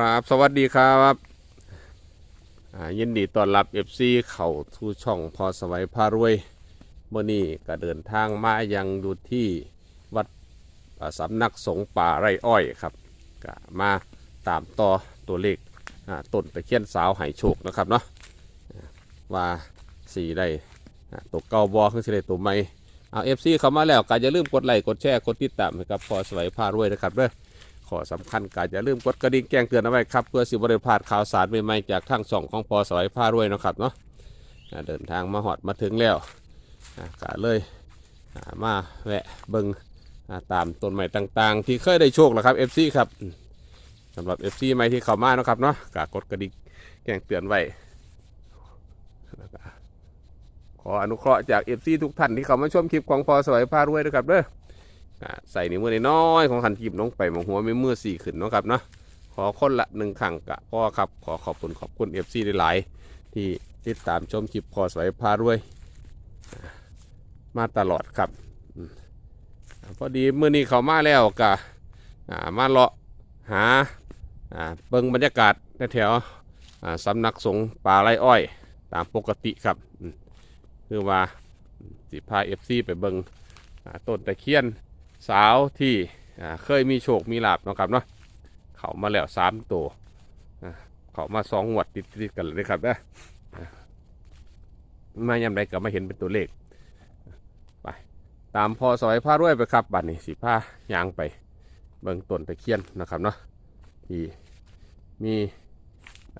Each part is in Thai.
ครับ สวัสดีครับยินดีต้อนรับ FC เข้าทูช่องพอสวัยพารวยเมื่อนี้ก็เดินทางมายังอยู่ที่วัดสำนักสงฆ์ป่าไร่อ้อยครับก็มาตามต่อตัวเลขต้นตะเคียนสาวไหโชคนะครับเนาะว่าสีได้ตัวเก่าบอคือสิได้ตัวใหม่เอา FC เข้ามาแล้วก็อย่าลืมกดไลค์กดแชร์กดติดตามให้กับพอสวัยพารวยนะครับเด้อ ขอสำคัญก็อย่าลืมกดกระดิ่งแจ้งเตือนเอาไว้ครับ เพื่อสิบริพลาดข่าวสารใหม่ๆจากทางส่องของพอสวยผ้ารวยนะครับเนาะเดินทางมาหอดมาถึงแล้วอ่าก็เลยมาแวะเบิงตามต้นไม้ต่างๆ ที่เคยได้โชคแล้วครับ FC ครับสำหรับ FC ใหม่ที่เข้ามาเนาะครับเนาะก็กดกระดิ่งแจ้งเตือนไว้ขออนุเคราะห์จาก FC ทุกท่านที่เข้ามาชมคลิปของพอสวยผ้ารวยนะครับเด้อ ใส่นิ้วมือน้อยของขันจีบลงไปมองหัวไม่มือสี่ขึ้นเนาะครับเนาะขอคนละหนึ่งขังกะพ่อครับ ขอขอบคุณขอบคุณเอฟซีหลายๆที่ติดตามชมคลิปพอสวยพารวย มาตลอดครับพอดีเมื่อนี้เขามาแล้วกะมาเลาะหาเบิ่งบรรยากาศแถวสำนักสงฆ์ป่าไรอ้อย ตามปกติครับ คือว่าสิพาเอฟซีไปเบิ่งต้นตะเคียน สาวที่เคยมีโชคมีลาบนะครับเนาะเขามาแล้วสามตัวเขามาสองงวดติดติดๆกันเลยครับนะอ่ามายำใดก็มาเห็นเป็นตัวเลขไปตามพอสอยผ้ารวยไปครับบัดนี้สีผ้ายางไปเบิ่งต้นตะเคียนนะครับเนาะที่มี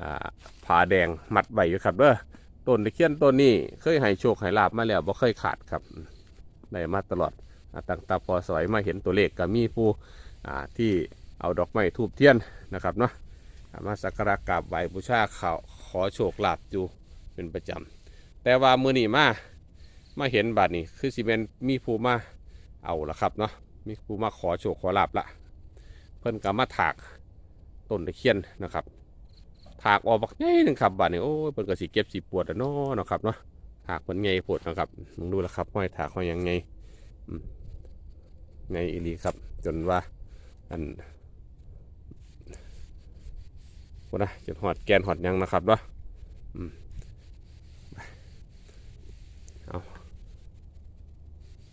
อ่าผาแดงมัดใบอยู่ครับเด้อต้นตะเคียนต้นนี้เคยให้โชคให้ลาบมาแล้วบ่เคยขาดครับได้มาตลอด ตั้งตาพอสอยมาเห็นตัวเลขก็มีผู้ที่เอาดอกไม้ทูบเทียนนะครับเนาะมาสักการะกราบไหว้บูชาเขาขอโชคลาภอยู่เป็นประจำแต่ว่ามือนี้มามาเห็นบัดนี้คือสิเมนมีผู้มาเอาละครับเนาะมีผู้มาขอโชคขอลาบละเพิ่นก็มาถากต้นตะเคียนนะครับถากออกบักใหญ่หนึ่งครับบัดนี้โอ้ยเพิ่นก็สิเก็บสิปวดอะเนาะนะครับเนาะถากเพิ่นใหญ่ปวดนะครับมึงดูล้วครับห้อยถากห้อยยังไง ในอีลีครับ จนว่าอันพูดนะจนหอดแกนหอดยังนะครับเนาะเอา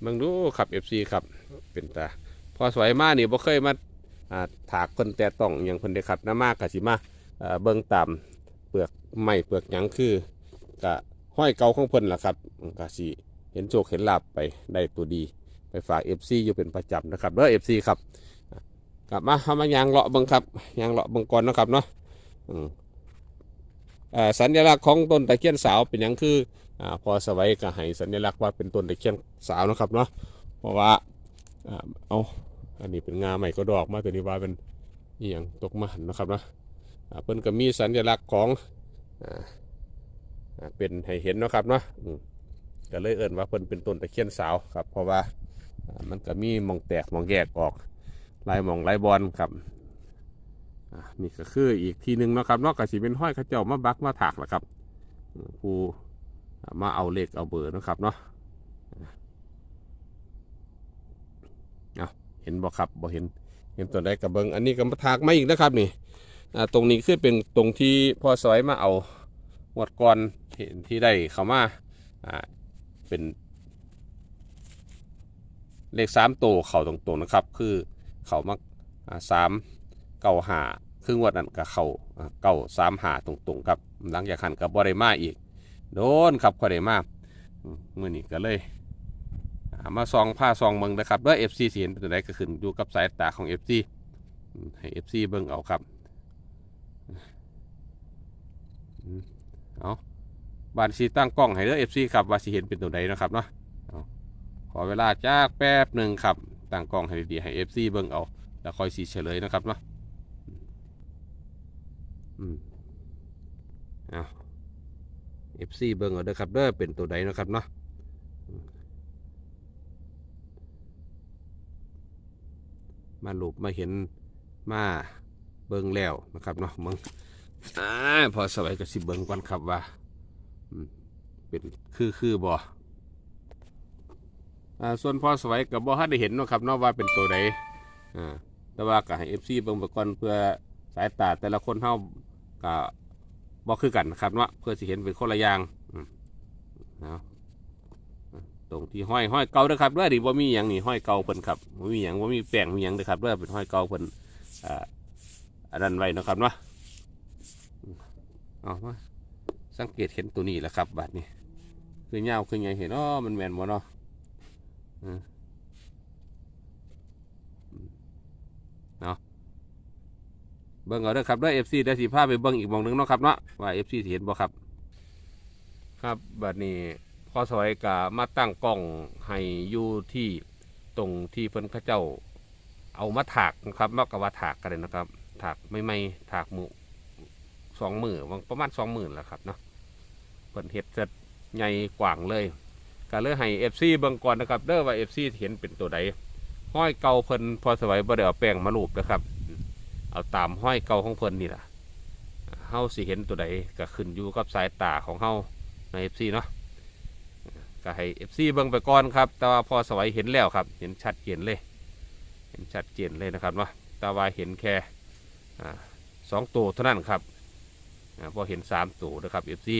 เบิ่งดูครับ FC ครับ เป็นตาพอสวยมากนี่บ่เคยมาถากคนแต่ต้องอย่างเพิ่นได้ครับน้ามากกะสิมาเอ่อเบิ่งตามเปลือกไม้เปลือกยังคือกะห้อยเกาของเพิ่นล่ะครับกะสิเห็นโชคเห็นลาบไปได้ตัวดี ไปฝาก FC อยู่เป็นประจำนะครับเด้อ FC ครับกลับมาทำมายางเลาะบังครับยางเลาะบังก่อนนะครับเนาะสัญลักษณ์ของต้นตะเคียนสาวเป็นอย่างคืออพอสวัยก็ให้สัญลักษณ์ว่าเป็นต้นตะเคียนสาวนะครับเนาะเพราะว่าเอาอันนี้เป็นงาใหม่ก็ดอกมาตัวนี้ว่าเป็นอย่างตกมาหันนะครับเนาะเพิ่นก็มีสัญลักษณ์ของอเป็นให้เห็นนะครับเนาะก็เลยเอิ่นว่าเพิ่นเป็นต้นตะเคียนสาวครับเพราะว่า มันก็มีมองแตกมองแยกออกลายมองลายบอลครับนี่ก็คืออีกทีหนึ่งนะครับนอกจากสีเป็นห้อยข้าเจ้ามาบักมาถากแหละครับผู้มาเอาเลขเอาเบอร์นะครับเนาะเห็นบ่ครับบ่เห็นเห็นตัวใดกับเบิงอันนี้ก็มาถากมาอีกนะครับนี่ตรงนี้คือเป็นตรงที่พ่อสอยมาเอาหวดก่อนที่ที่ได้เขามาเป็น เลขสามตัวเข่าตรงๆนะครับ คือเข่ามาสามเก้าหาครึ่งวันนั้นกับเข่าเก้าสามหาตรงๆครับ หลังจากหันกับบอได้มาอีก โดนครับพอได้มาอืมมื่อนี้ก็เลยมาซองผ้าซองเมืองนะครับเด้อเอฟซีเห็นเป็นตัวใดก็ขึ้นอยู่กับสายตาของเอฟซีให้เอฟซีเบิ่งเอาครับเอาบานซีตั้งกล้องให้เด้อเอฟซีครับว่าสิเห็นเป็นตัวใดนะครับเนาะ ขอเวลาจากแป๊บหนึ่งครับตั้งกล้องให้ดีๆให้ FC เบิ่งเอาแล้วค่อยสีเฉลยนะครับเนาะอืมเอา FC เบิ่งเอาเด้อครับเด้อเป็นตัวใดนะครับเนาะมาหลบมาเห็นมาเบิ่งแล้วนะครับเนาะมึงอ่าพอสวัยก็สิเบิ่งก่อนครับว่าอืมเป็นคือคือบ่ อ่าส่วนพอสวัยกับบ่ฮันได้เห็นเนาะครับเนาะว่าเป็นตัวใดอ่าแต่ว่าก็ให้ FC เบิ่งไปก่อนเพื่อสายตาแต่ละคนเฮาก็บ่คือกันนะครับเนาะเพื่อสิเห็นเป็นคนละอย่างอืมเอาตรงที่ห้อยห้อยเก่าเด้อครับเด้อดิบ่มีหยังนี่ห้อยเก่าเพิ่นครับบ่มีหยังบ่มีแป้งมีหยังเด้อครับเด้อเป็นห้อยเก่าเพิ่นอ่าอันนั้นไว้เนาะครับเนาะเอามาสังเกตเห็นตัวนี้แหละครับบัดนี้ คือเงาคือไงเห็นอ๋อมันแมนบ่เนาะอืมอืม เนาะเบิ่งเอาเด้อครับเด้อ FC ได้สิพาไปเบิ่งอีกมองหนึงเนาะครับเนาะว่า FC สิเห็นบ่ครับ ครับบัดนี้พอสวยกามาตั้งกล้องให้อยู่ที่ตรงที่เพิ่นเขาเจ้า เอามาถากนะครับมากกว่าถากกันเลยนะครับ ถากไม่ไม่ถากหมูสองหมื่นประมาณสองหมื่นแหละครับเนาะเพิ่นเฮ็ดเสร็จใหญ่กว้างเลย ก็เลยให้เอฟซีเบิ่งก่อนนะครับเด้อว่าเอฟซีเห็นเป็นตัวใดห้อยเก่าเพิ่นพอสวัยบ่ได้เอาแป้งมาลูบนะครับ เอาตามห้อยเก่าของเพิ่นนี่ล่ะเฮาสิเห็นตัวใดก็ขึ้นอยู่กับสายตาของเฮาในเอฟซีเนาะก็ให้เอฟซีเบิ่งไปก่อนครับ แต่ว่าพอสวัยเห็นแล้วครับ เห็นชัดเจนเลย เห็นชัดเจนเลยนะครับเนาแต่ว่าเห็นแค่สองตัวเท่านั้นครับพอเห็นสามตัวนะครับเอฟซี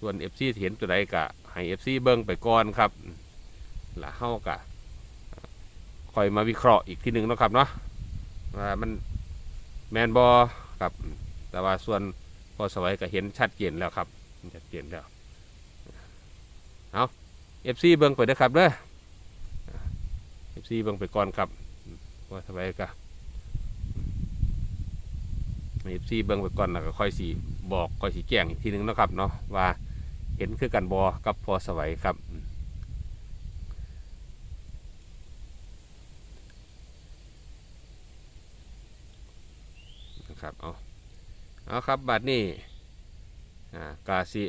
ส่วน FC ที่เห็นตัวใดก็ให้ FC เบิ้งไปก่อนครับล้วเฮากะคอยมาวิเคราะห์อีกทีหนึ่งนะครับเนาะว่ามันแมนบอครับแต่ว่าส่วนพอสวัยก็เห็นชัดเจนแล้วครับชัดเจนแล้วเอา FC เบิ้งไปเด้อครับเด้อ FC เบิ้งไปก่อนครับพอสวัยก็เอฟซีเบิ้งไปก่อนแล้วก็ค่อยสีบอกค่อยสีแจ้งอีกทีหนึงนะครับเนาะว่า เห็นคือกันบอกับพอสวัยครับ นะครับ เอาเอาครับบัดนี้อ่ากาสิ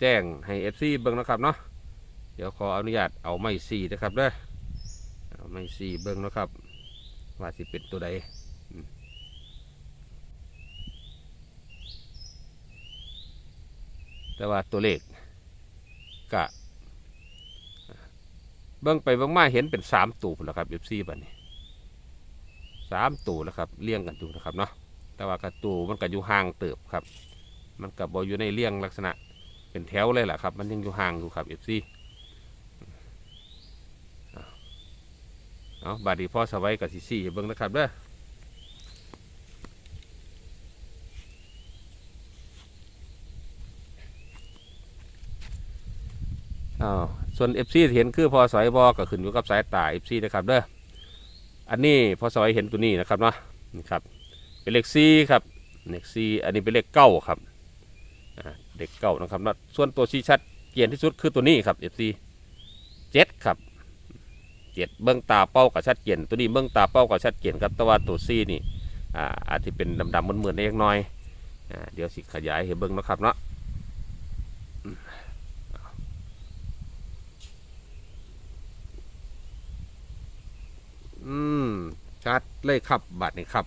แจ้งให้เอฟซีเบิ้งนะครับเนาะเดี๋ยวขออนุญาตเอาไม้สีนะครับเด้อเอาไม้สีเบิ้งนะครับ ว่าสิเป็นตัวใดอืม แต่ว่าตัวเลขกะเบิ่งไปเบิ่งมาเห็นเป็นสามตัวแล้วครับเอฟซีบัดนี้สามตัวแล้วครับเลี้ยงกันอยู่นะครับเนาะแต่ว่ากระตูมันก็อยู่ห่างเติบครับ มันกับบอยู่ในเลี้ยงลักษณะเป็นแถวเลยแหละครับ มันยังอยู่ห่างอยู่ครับเอฟซีเอาบาดีพ่อสวัยกับสิสี่เบิ่งนะครับเด้อ อาส่วนเอฟซีเห็นคือพอสวัยบอก็ขึ้นอยู่กับสายตาเอฟซีนะครับเด้ออันนี้พอสวัยเห็นตัวนี้นะครับเนาะนี่ครับเป็นเลขซีครับเลขซีอันนี้เป็นเลขเก้าครับอ่าเลขเก้านะครับนะส่วนตัวชี้ชัดเจนที่สุดคือตัวนี้ครับเอฟซีเจ็ดครับเจ็ดเบื้องตาเป้ากับชัดเจนตัวนี้เบื้องตาเป้ากับชัดเจนครับแต่ว่าตัวซีนี่อ่าอาจจะเป็นดำๆเหมือนๆเล็กน้อยอเดี๋ยวสิขยายให้เบิ้องนะครับเนาะอืมอืมชัด เลยครับบัตรนี่ครับ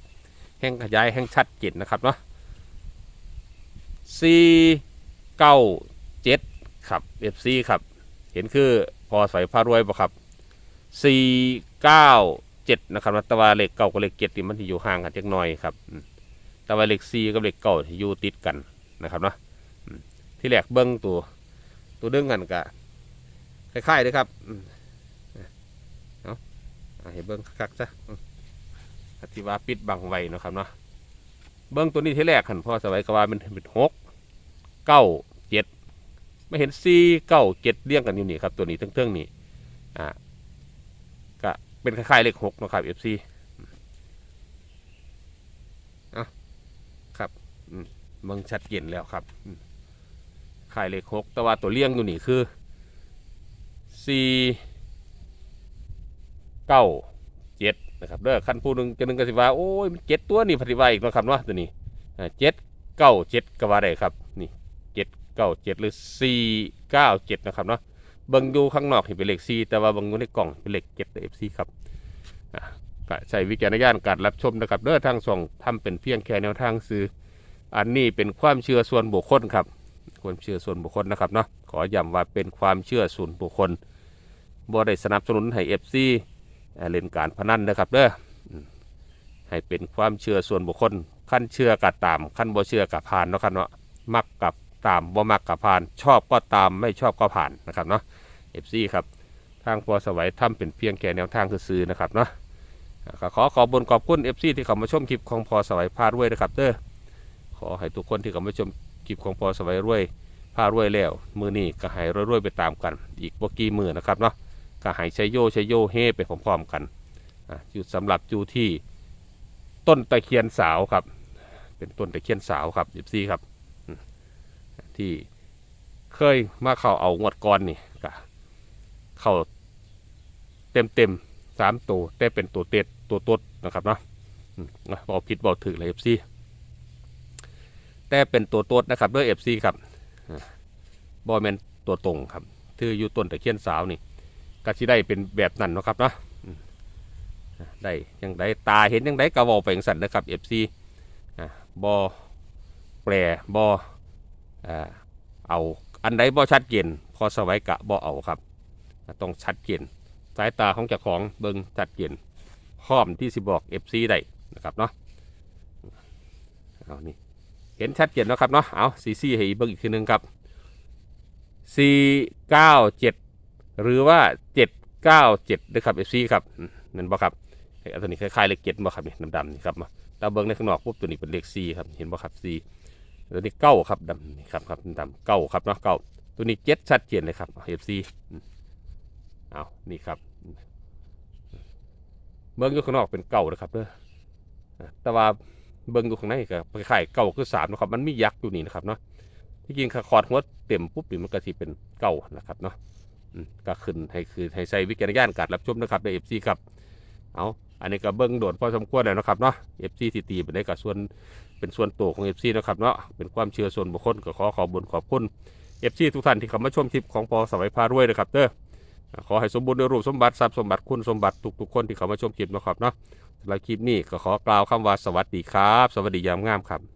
แห่งขยายแห่งชัดเจนนะครับเนาะซีเก้าเจ็ดครับเอฟซีครับ เห็นคือพอใส่ผ้ารวยบ่ครับสี่เก้าเจ็ดนะครับตะวันเหลขเก้ากับเหลขเจ็ดนี่มันที่อยู่ห่างกันจักน่อยครับตะวันเหลขสี่กับเหลขเก้าที่อยู่ติดกันนะครับเนาะที่แรกเบิ้งตัวตัวเด้งกันกะคล้ายๆเลยครับเอาเอาให้เบิ้งคักๆซะ อืมอธิว่าปิดบังไว้นะครับเนาะเบิ้งตัวนี้ที่แรกขันพ่อสวัยกว่ามันเป็นหกเก้าเจ็ดไม่เห็นสี่เก้าเจ็ดเรียงกันอยู่นี่ครับตัวนี้เทิงๆนี่อ่าก็เป็นคล้ายๆเลขหกนะครับ FC อะครับอืมเบิ่งชัดเจนแล้วครับคล้ายเลขหกแต่ว่าตัวเลี่ยงอยู่นี่คือสี่เก้าเจ็ด นะครับเด้อขั้นผู้หนึ่งจะหนึ่งกสิว่าโอ้ยมันเจ็ดตัวนี่ปฏิวัติอีกนะครับเนาะตัวนี้เจ็ดเก้าเจ็ดกว่าได้ครับนี่เจ็ดเก้าเจ็ดหรือสี่เก้าเจ็ดนะครับเนาะเบิ่งดูข้างนอกเห็นเป็นเลข4แต่ว่าเบิ่งดูในกล่องเป็นเลข7เอฟซีครับใช้วิจารณญาณการรับชมนะครับเด้อทางส่องทำเป็นเพียงแค่แนวทางซื้ออันนี้เป็นความเชื่อส่วนบุคคลครับความเชื่อส่วนบุคคลนะครับเนาะขอย้ำว่าเป็นความเชื่อส่วนบุคคลบ่ได้สนับสนุนให้เอ่อ เล่นการพนันนะครับเด้อให้เป็นความเชื่อส่วนบุคคลขั้นเชื่อกับตามขั้นบ่เชื่อกับผ่านเนาะครับเนาะมักกับตามบ่มักกับผ่าน ชอบก็ตามไม่ชอบก็ผ่านนะครับเนาะ FC ครับทางพอสวัยทำเป็นเพียงแค่แนวทางซื่อนะครับเนาะขอขอบุญขอบคุณ FC ที่เข้ามาชมคลิปของพอสวัยพาดรวยนะครับเด้อขอให้ทุกคนที่เข้ามาชมคลิปของพอสวัยรวยพารวยแล้วมือนี้ก็ให้รวยๆไปตามกัน อีกบ่กี่มือนะครับเนาะ ก็ให้ชัยโยชัยโยเฮไปพร้อมๆกันอะอยู่สำหรับจูที่ต้นตะเคียนสาวครับ เป็นต้นตะเคียนสาวครับ FC ครับ ที่เคยมาเข้าเอางวดก่อนนี่ก็เข้าเต็มเต็มๆสามตัวแต่เป็นตัวเต็ดตัวตดนะครับเนาะอืมอะบอกผิดบอกถือเลยเอฟซีแต่เป็นตัวตดนะครับด้วยเอฟซีครับบอแมนตัวตรงครับที่อยู่ต้นตะเคียนสาวนี่ ก็สิได้เป็นแบบนั้นเนาะครับเนาะได้ยังไดตาเห็นยังไดกระบอกไปอย่างสันนะครับเอฟซีบอแปรบอเอาอันใดบอชัดเจนพอสวัยกะบอเอาครับต้องชัดเจนสายตาของเจ้าของเบิงชัดเจนพร้อมที่สิบอก FC ได้นะครับเนาะเอานี่เห็นชัดเจนแล้วครับเนาะเอาซีซีให้เบิงอีกทีหนึงครับ497 หรือว่า797นะครับ FC ครับอืมนั่นบ่ครับไอ้ตัวนี้คล้ายๆเลขเจ็ดบ่ครับนี่ดำๆนี่ครับมาตาเบิ่งในข้างนอกปุ๊บตัวนี้เป็นเลข4ครับเห็นบ่ครับ4ตัวนี้เก้าครับดำนี่ครับครับดำเก้าครับเนาะเก้าตัวนี้เจ็ดชัดเจนเลยครับ FC เอานี่ครับเบิ้งอยู่ข้างนอกเป็นเก่านะครับเด้ออะแต่ว่าเบิ้งอยู่ข้างในก็คล้ายๆเก่าคือสามนะครับ มันมียักษ์อยู่นี่นะครับเนาะที่จริงคอร์ดหัวเต็มปุ๊บนี่มันก็สิเป็นเก่านะครับเนาะ ก็ขึ้นให้คือให้ใช้วิจารณญาณการรับชมนะครับในเอฟซีครับเอาอันนี้ก็เบิ้งโดดพอสมควรแล้วนะครับเนาะเอฟซีทีตีเป็นได้กับส่วนเป็นส่วนตัวของเอฟซีนะครับเนาะเป็นความเชื่อส่วนบุคคลก็ขอขอบุญขอบคุณเอฟซีทุกท่านที่เข้ามาชมคลิปของพอสวัยพารวยนะครับเด้อขอให้สมบูรณ์ด้วยรูปสมบัติทรัพย์สมบัติคุณสมบัติทุกๆคนที่เข้ามาชมคลิปนะครับเนาะสำหรับคลิปนี้ก็ขอกล่าวคำว่าสวัสดีครับ สวัสดียามงามครับ